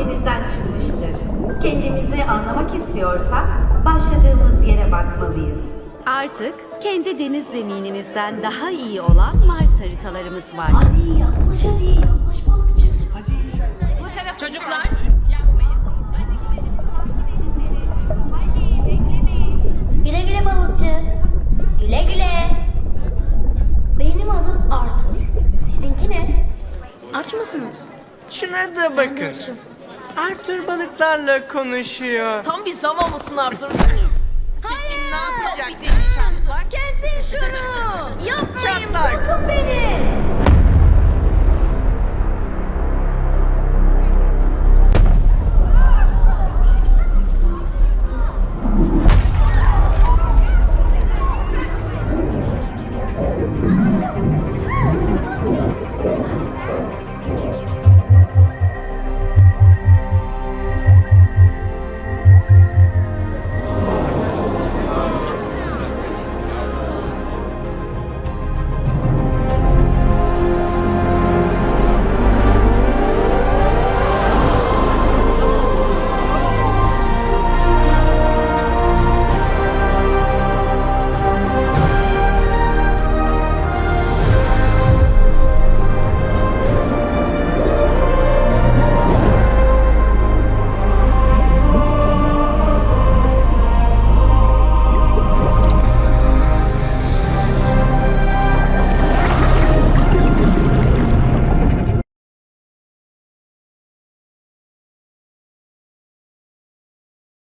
denizden çıkmıştır. Kendimizi anlamak istiyorsak başladığımız yere bakmalıyız. Artık kendi deniz zeminimizden daha iyi olan Mars haritalarımız var. Hadi yaklaş hadi yaklaş balıkçı. Hadi. Bu taraf çocuklar. Güle güle balıkçı. Güle güle. Benim adım Arthur. Sizinki ne? Aç mısınız? Şuna da bakın. Arthur balıklarla konuşuyor. tam bir zavallısın Arthur. Ne yapacaksın çatlak? Kesin şunu. Beni.